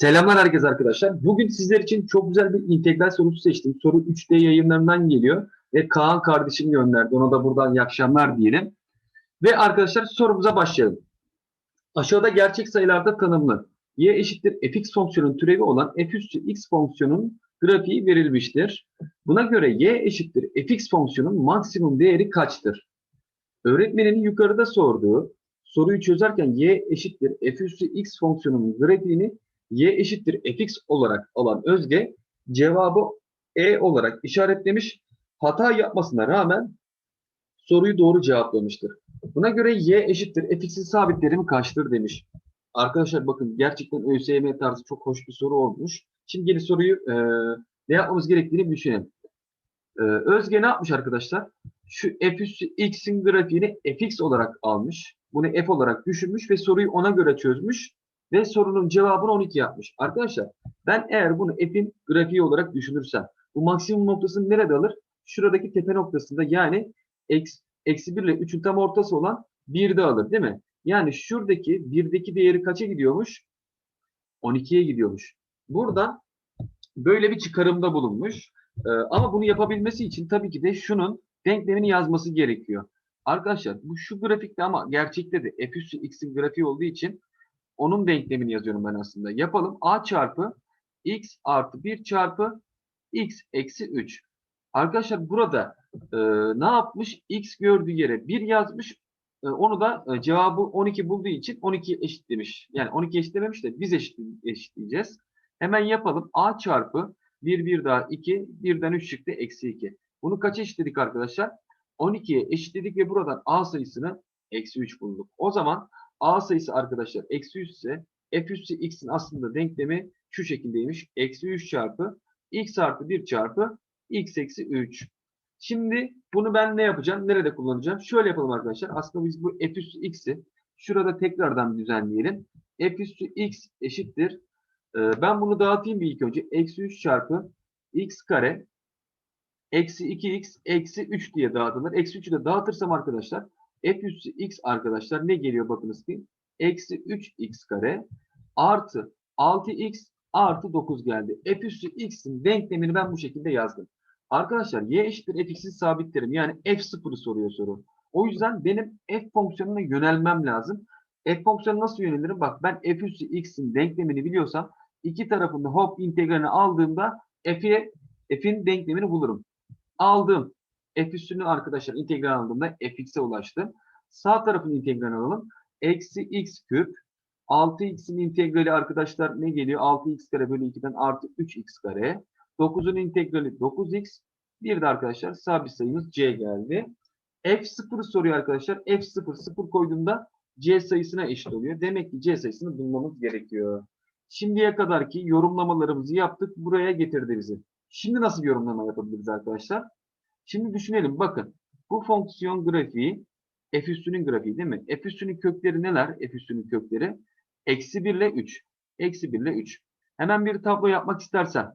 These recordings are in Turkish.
Selamlar herkese arkadaşlar. Bugün sizler için çok güzel bir integral sorusu seçtim. Soru 3D yayınlarından geliyor ve Kaan kardeşim gönderdi. Ona da buradan iyi akşamlar diyelim. Ve arkadaşlar sorumuza başlayalım. Aşağıda gerçek sayılarda tanımlı y eşittir fx fonksiyonun türevi olan f üstü x fonksiyonun grafiği verilmiştir. Buna göre y eşittir fx fonksiyonun maksimum değeri kaçtır? Öğretmenin yukarıda sorduğu soruyu çözerken y eşittir f üstü x fonksiyonunun grafiğini y eşittir fx olarak alan Özge cevabı e olarak işaretlemiş. Hata yapmasına rağmen soruyu doğru cevaplamıştır. Buna göre y eşittir fx'in sabit terimi kaçtır demiş. Arkadaşlar bakın gerçekten ÖSYM tarzı çok hoş bir soru olmuş. Şimdi gelin soruyu e, ne yapmamız gerektiğini düşünelim. E, Özge ne yapmış arkadaşlar? Şu f üssü x'in grafiğini fx olarak almış. Bunu f olarak düşünmüş ve soruyu ona göre çözmüş ve sorunun cevabını 12 yapmış. Arkadaşlar ben eğer bunu f'in grafiği olarak düşünürsem bu maksimum noktasını nerede alır? Şuradaki tepe noktasında yani eksi, eksi 1 ile 3'ün tam ortası olan 1'de alır değil mi? Yani şuradaki 1'deki değeri kaça gidiyormuş? 12'ye gidiyormuş. Burada böyle bir çıkarımda bulunmuş. Ee, ama bunu yapabilmesi için tabii ki de şunun denklemini yazması gerekiyor. Arkadaşlar bu şu grafikte ama gerçekte de f üssü x'in grafiği olduğu için onun denklemini yazıyorum ben aslında. Yapalım. A çarpı x artı 1 çarpı x eksi 3. Arkadaşlar burada e, ne yapmış? X gördüğü yere 1 yazmış. E, onu da e, cevabı 12 bulduğu için 12 eşitlemiş. Yani 12 eşitlememiş de biz eşit, eşitleyeceğiz. Hemen yapalım. A çarpı 1 1 daha 2. 1'den 3 çıktı. Eksi 2. Bunu kaç eşitledik arkadaşlar? 12'ye eşitledik ve buradan A sayısını eksi 3 bulduk. O zaman A sayısı arkadaşlar eksi 3 ise f üssü x'in aslında denklemi şu şekildeymiş. Eksi 3 çarpı x artı 1 çarpı x eksi 3. Şimdi bunu ben ne yapacağım? Nerede kullanacağım? Şöyle yapalım arkadaşlar. Aslında biz bu f üssü x'i şurada tekrardan düzenleyelim. f üssü x eşittir. Ee, ben bunu dağıtayım bir ilk önce. Eksi 3 çarpı x kare eksi 2x eksi 3 diye dağıtılır. Eksi 3'ü de dağıtırsam arkadaşlar f üssü x arkadaşlar ne geliyor bakınız ki? Eksi 3x kare artı 6x artı 9 geldi. F üssü x'in denklemini ben bu şekilde yazdım. Arkadaşlar y eşittir fx'in sabit terim. Yani f0'ı soruyor soru. O yüzden benim f fonksiyonuna yönelmem lazım. F fonksiyonu nasıl yönelirim? Bak ben f üssü x'in denklemini biliyorsam iki tarafında hop integralini aldığımda f'in denklemini bulurum. Aldım. F üstünü arkadaşlar integral aldığımda fx'e ulaştım. Sağ tarafın integralini alalım. Eksi x küp. 6x'in integrali arkadaşlar ne geliyor? 6x kare bölü 2'den artı 3x kare. 9'un integrali 9x. Bir de arkadaşlar sabit sayımız c geldi. F0 soruyor arkadaşlar. F0 0 koyduğumda c sayısına eşit oluyor. Demek ki c sayısını bulmamız gerekiyor. Şimdiye kadarki yorumlamalarımızı yaptık. Buraya getirdi bizi. Şimdi nasıl bir yorumlama yapabiliriz arkadaşlar? Şimdi düşünelim. Bakın. Bu fonksiyon grafiği f üstünün grafiği değil mi? F üstünün kökleri neler? F üstünün kökleri. Eksi 1 ile 3. Eksi 1 ile 3. Hemen bir tablo yapmak istersen.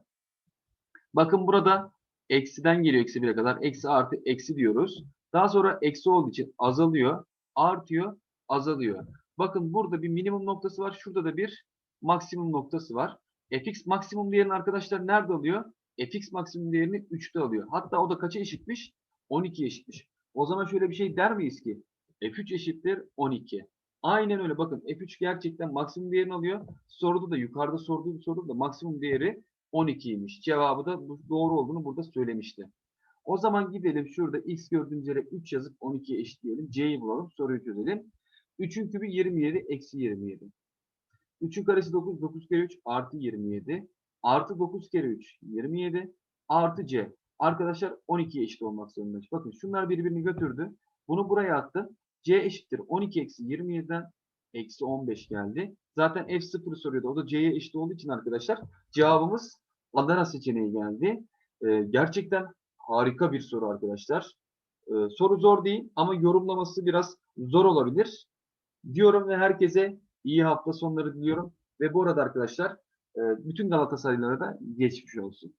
Bakın burada eksiden geliyor eksi 1'e kadar. Eksi artı eksi diyoruz. Daha sonra eksi olduğu için azalıyor. Artıyor. Azalıyor. Bakın burada bir minimum noktası var. Şurada da bir maksimum noktası var. fx maksimum değerini arkadaşlar nerede alıyor? Fx maksimum değerini 3'te alıyor. Hatta o da kaça eşitmiş? 12 eşitmiş. O zaman şöyle bir şey der miyiz ki? f3 eşittir 12. Aynen öyle. Bakın f3 gerçekten maksimum değerini alıyor. Soruda da yukarıda sorduğum soruda da maksimum değeri 12'ymiş. Cevabı da doğru olduğunu burada söylemişti. O zaman gidelim şurada x gördüğümüz yere 3 yazıp 12'ye eşitleyelim. C'yi bulalım. Soruyu çözelim. 3'ün kübü 27 eksi 27. 3'ün karesi 9. 9 kere 3 artı 27. Artı 9 kere 3 27. Artı C. Arkadaşlar 12'ye eşit olmak zorunda. Bakın şunlar birbirini götürdü. Bunu buraya attı. C eşittir 12 eksi 27'den eksi 15 geldi. Zaten F0 soruyordu. O da C'ye eşit olduğu için arkadaşlar cevabımız Adana seçeneği geldi. Ee, gerçekten harika bir soru arkadaşlar. Ee, soru zor değil ama yorumlaması biraz zor olabilir. Diyorum ve herkese iyi hafta sonları diliyorum. Ve bu arada arkadaşlar bütün Galatasaraylılara da geçmiş olsun.